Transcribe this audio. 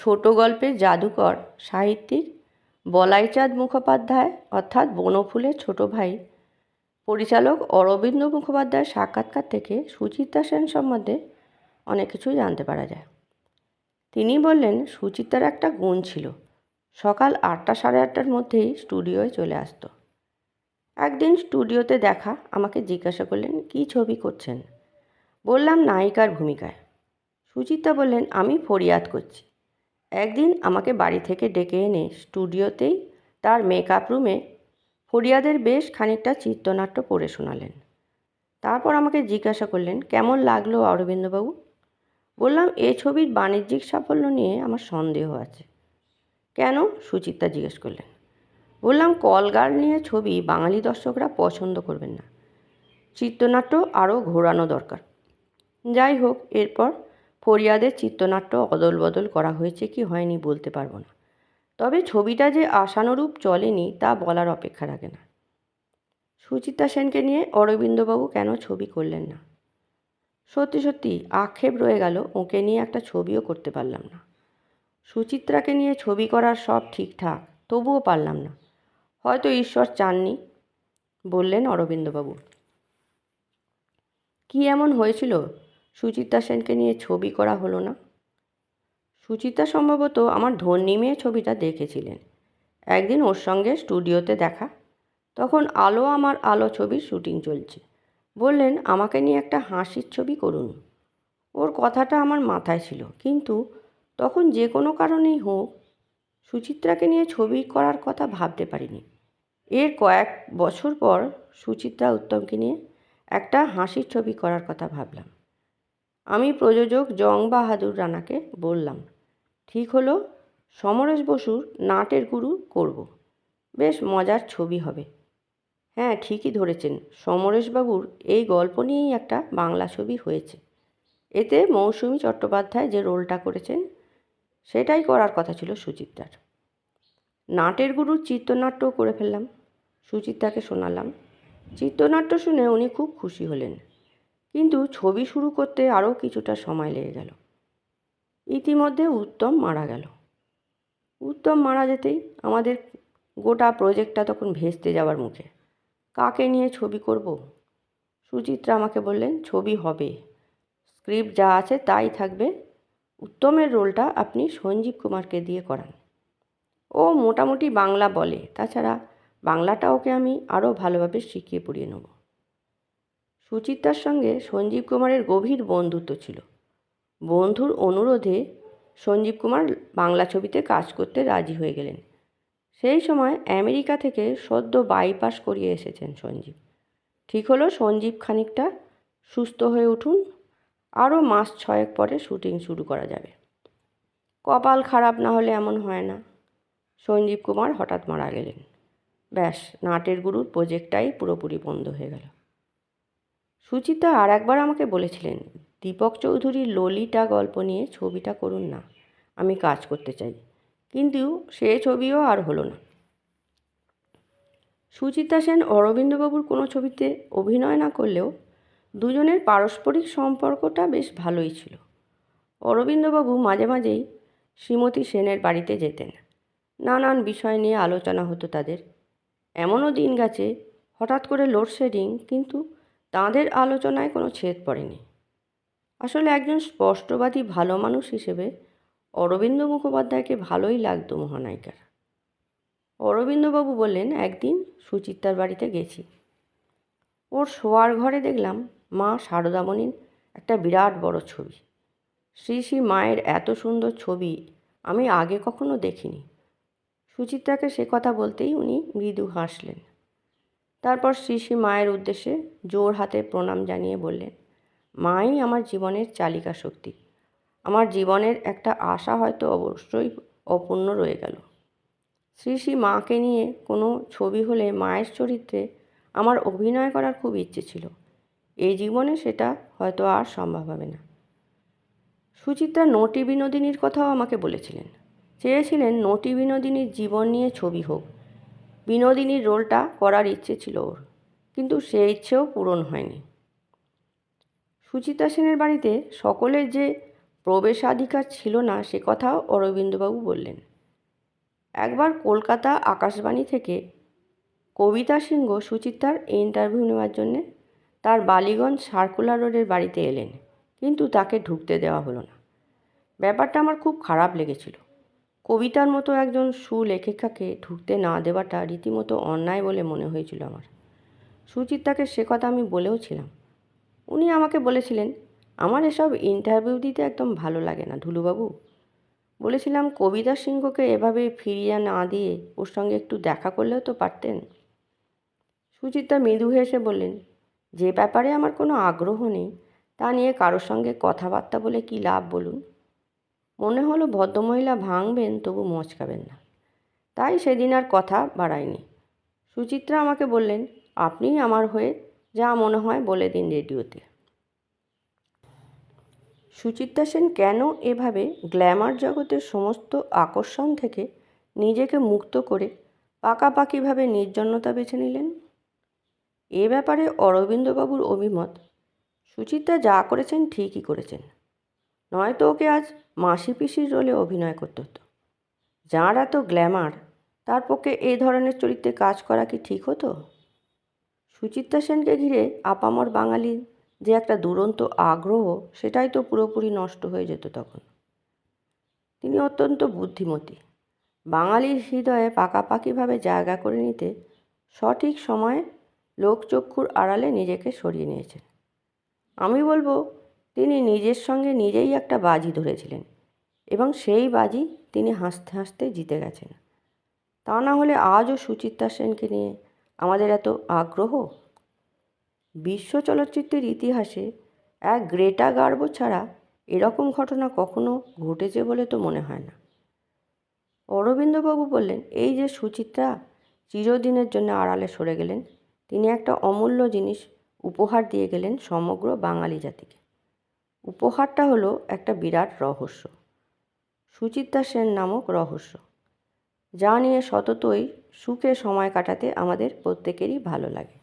ছোট গল্পের জাদুকর সাহিত্যিক বলাইচাঁদ মুখোপাধ্যায় অর্থাৎ বনফুলের ছোট ভাই। পরিচালক অরবিন্দ মুখোপাধ্যায়ের সাক্ষাৎকার থেকে সুচিত্রা সেন সম্বন্ধে অনেক কিছুই জানতে পারা যায়। তিনি বললেন, সুচিত্রার একটা গুণ ছিল, সকাল আটটা সাড়ে আটটার মধ্যেই স্টুডিওয় চলে আসতো। একদিন স্টুডিওতে দেখা, আমাকে জিজ্ঞাসা করলেন, কী ছবি করছেন? বললাম, নায়িকার ভূমিকায়। সুচিত্রা বললেন, আমি ফরিয়াদ করছি। একদিন আমাকে বাড়ি থেকে ডেকে এনে স্টুডিওতেই তার মেকআপ রুমে ফরিয়াদের বেশ খানিকটা চিত্রনাট্য পড়ে শোনালেন। তারপর আমাকে জিজ্ঞাসা করলেন, কেমন লাগল অরবিন্দবাবু? বললাম, এ ছবির বাণিজ্যিক সাফল্য নিয়ে আমার সন্দেহ আছে। কেন? সুচিত্রা জিজ্ঞেস করলেন। বললাম কলগার নিয়ে ছবি বাঙালি দর্শকরা পছন্দ করবেন না। চিত্রনাট্য আরও ঘোরানো দরকার। যাই হোক, এরপর ফরিয়াদের চিত্রনাট্য অদল বদল করা হয়েছে কি হয়নি বলতে পারব না। তবে ছবিটা যে আশানুরূপ চলেনি তা বলার অপেক্ষা রাখে না। সুচিত্রা সেনকে নিয়ে অরবিন্দবাবু কেন ছবি করলেন না? সত্যি সত্যি আক্ষেপ রয়ে গেল, ওকে নিয়ে একটা ছবিও করতে পারলাম না। সুচিত্রাকে নিয়ে ছবি করার সব ঠিকঠাক, তবুও পারলাম না। হয়তো ঈশ্বর চাননি, বললেন অরবিন্দবাবু। কী এমন হয়েছিল? সুচিত্রা সেনকে নিয়ে ছবি করা হলো না। সুচিত্রা সম্ভবত আমার ধন্যী মেয়ে ছবিটা দেখেছিলেন। একদিন ওর সঙ্গে স্টুডিওতে দেখা। তখন আলো আমার আলো ছবির শুটিং চলছে। বললেন, আমাকে নিয়ে একটা হাসির ছবি করুন। ওর কথাটা আমার মাথায় ছিল। কিন্তু তখন যে কোনো কারণেই হোক, সুচিত্রাকে নিয়ে ছবি করার কথা ভাবতে পারিনি। এর কয়েক বছর পর সুচিত্রা উত্তমকে নিয়ে একটা হাসির ছবি করার কথা ভাবলাম। আমি প্রযোজক জং বাহাদুর রানাকে বললাম, ঠিক হলো, সমরেশ বসুর নাটের গুরু করব। বেশ মজার ছবি হবে। হ্যাঁ ঠিকই ধরেছেন সমরেশবাবুর এই গল্প নিয়েই একটা বাংলা ছবি হয়েছে। এতে মৌসুমী চট্টোপাধ্যায় যে রোলটা করেছেন, সেটাই করার কথা ছিল সুচিত্রার। নাটের গুরুর চিত্রনাট্যও করে ফেললাম। সুচিত্রাকে শোনালাম। চিত্রনাট্য শুনে উনি খুব খুশি হলেন। কিন্তু ছবি শুরু করতে আরও কিছুটা সময় লেগে গেল। ইতিমধ্যে উত্তম মারা গেল। উত্তম মারা যেতেই আমাদের গোটা প্রজেক্টটা তখন ভেস্তে যাওয়ার মুখে। কাকে নিয়ে ছবি করব? সুচিত্রা আমাকে বললেন, ছবি হবে। স্ক্রিপ্ট যা আছে তাই থাকবে। উত্তমের রোলটা আপনি সঞ্জীব কুমারকে দিয়ে করান। ও মোটামুটি বাংলা বলে। তাছাড়া বাংলাটা ওকে আমি আরও ভালোভাবে শিখিয়ে পড়িয়ে নেব। সুচিত্রার সঙ্গে সঞ্জীব কুমারের গভীর বন্ধুত্ব ছিল। বন্ধুর অনুরোধে সঞ্জীব কুমার বাংলা ছবিতে কাজ করতে রাজি হয়ে গেলেন। সেই সময় আমেরিকা থেকে সদ্য বাইপাস করিয়ে এসেছেন সঞ্জীব। ঠিক হলো সঞ্জীব খানিকটা সুস্থ হয়ে উঠুন, আরও মাস ছয়েক পরে শুটিং শুরু করা যাবে। কপাল খারাপ না হলে এমন হয় না। সঞ্জীব কুমার হঠাৎ মারা গেলেন। ব্যাস, নাটের গুরুর প্রজেক্টটাই পুরোপুরি বন্ধ হয়ে গেল। সুচিতা আর একবার আমাকে বলেছিলেন, দীপক চৌধুরীর ললিতা গল্প নিয়ে ছবিটা করুন না, আমি কাজ করতে চাই। কিন্তু সে ছবিও আর হলো না। সুচিতা সেন অরবিন্দবাবুর কোনো ছবিতে অভিনয় না করলেও দুজনের পারস্পরিক সম্পর্কটা বেশ ভালোই ছিল। অরবিন্দবাবু মাঝে মাঝেই শ্রীমতী সেনের বাড়িতে যেতেন। নানান বিষয় নিয়ে আলোচনা হতো তাদের। এমনও দিন গেছে, হঠাৎ করে লোডশেডিং কিন্তু তাঁদের আলোচনায় কোনো ছেদ পড়েনি। আসলে একজন স্পষ্টবাদী ভালো মানুষ হিসেবে অরবিন্দ মুখোপাধ্যায়কে ভালোই লাগতো মহানায়িকার। অরবিন্দবাবু বললেন, একদিন সুচিত্রার বাড়িতে গেছি। ওর শোয়ার ঘরে দেখলাম মা শারদামণির একটা বিরাট বড় ছবি। শ্রী শ্রী মায়ের এত সুন্দর ছবি আমি আগে কখনো দেখিনি। সুচিত্রাকে সে কথা বলতেই উনি মৃদু হাসলেন। তারপর শ্রী শ্রী মায়ের উদ্দেশ্যে জোর হাতে প্রণাম জানিয়ে বললেন, মাই আমার জীবনের চালিকা শক্তি। আমার জীবনের একটা আশা হয়তো অবশ্যই অপূর্ণ রয়ে গেল। শ্রী শ্রী মাকে নিয়ে কোনো ছবি হলে মায়ের চরিত্রে আমার অভিনয় করার খুব ইচ্ছে ছিল। এই জীবনে সেটা হয়তো আর সম্ভব হবে না। সুচিত্রা নটি বিনোদিনীর কথাও আমাকে বলেছিলেন। চেয়েছিলেন নটি বিনোদিনীর জীবন নিয়ে ছবি হোক। বিনোদিনীর রোলটা করার ইচ্ছে ছিল ওর, কিন্তু সে ইচ্ছেও পূরণ হয়নি। সুচিত্রা সেনের বাড়িতে সকলের যে প্রবেশাধিকার ছিল না, সে কথাও অরবিন্দবাবু বললেন। একবার কলকাতা আকাশবাণী থেকে কবিতা সিংহ সুচিত্রার ইন্টারভিউ নেওয়ার জন্যে তার বালিগঞ্জ সার্কুলার রোডের বাড়িতে এলেন, কিন্তু তাকে ঢুকতে দেওয়া হলো না। ব্যাপারটা আমার খুব খারাপ লেগেছিল। কবিতার মতো একজন সুলেখিকাকে ঢুকতে না দেওয়াটা রীতিমতো অন্যায় বলে মনে হয়েছিল আমার। সুচিত্রাকে সে কথা আমি বলেও ছিলাম। উনি আমাকে বলেছিলেন, আমার এসব ইন্টারভিউ দিতে একদম ভালো লাগে না, ধুলুবাবু। বলেছিলাম, কবিতা সিংহকে এভাবে ফিরিয়ে না দিয়ে ওর সঙ্গে একটু দেখা করলেও তো পারতেন? সুচিত্রা মৃদু হেসে বললেন, যে ব্যাপারে আমার কোনো আগ্রহ নেই, তা নিয়ে কারোর সঙ্গে কথাবার্তা বলে কি লাভ বলুন? মনে হলো ভদ্রমহিলা ভাঙবেন, তবু মচকাবেন না। তাই সেদিন আর কথা বাড়ায়নি। সুচিত্রা আমাকে বললেন আপনি আমার হয়ে যা মনে হয় বলে দিন রেডিওতে। সুচিত্রা সেন কেন এভাবে গ্ল্যামার জগতের সমস্ত আকর্ষণ থেকে নিজেকে মুক্ত করে পাকাপাকিভাবে নির্জনতা বেছে নিলেন? এ ব্যাপারে অরবিন্দবাবুর অভিমত। সুচিত্রা যা করেছেন ঠিকই করেছেন। নয়তো ওকে আজ মাসি পিসির রোলে অভিনয় করতে হতো। যাঁর এত গ্ল্যামার, তার পক্ষে এই ধরনের চরিত্রে কাজ করা কি ঠিক হতো? সুচিত্রা সেনকে ঘিরে আপামর বাঙালির যে একটা দুরন্ত আগ্রহ, সেটাই তো পুরোপুরি নষ্ট হয়ে যেত তখন। তিনি অত্যন্ত বুদ্ধিমতী। বাঙালির হৃদয়ে পাকাপাকিভাবে জায়গা করে নিতে সঠিক সময়ে লোকচক্ষুর আড়ালে নিজেকে সরিয়ে নিয়েছেন। আমি বলব তিনি নিজের সঙ্গে নিজেই একটা বাজি ধরেছিলেন এবং সেই বাজি তিনি হাসতে হাসতে জিতে গেছেন। তা না হলে আজও সুচিত্রা সেনকে নিয়ে আমাদের এত আগ্রহ? বিশ্ব চলচ্চিত্রের ইতিহাসে এক গ্রেটা গার্ব ছাড়া এরকম ঘটনা কখনো ঘটেছে বলে তো মনে হয় না। অরবিন্দবাবু বললেন, এই যে সুচিত্রা চিরদিনের জন্য আড়ালে সরে গেলেন। তিনি একটা অমূল্য জিনিস উপহার দিয়ে গেলেন সমগ্র বাঙালি জাতিকে। উপহারটা হলো একটা বিরাট রহস্য। সুচিত্রা সেন নামক রহস্য। যা নিয়ে সততই সুখে সময় কাটাতে আমাদের প্রত্যেকেরই ভালো লাগে।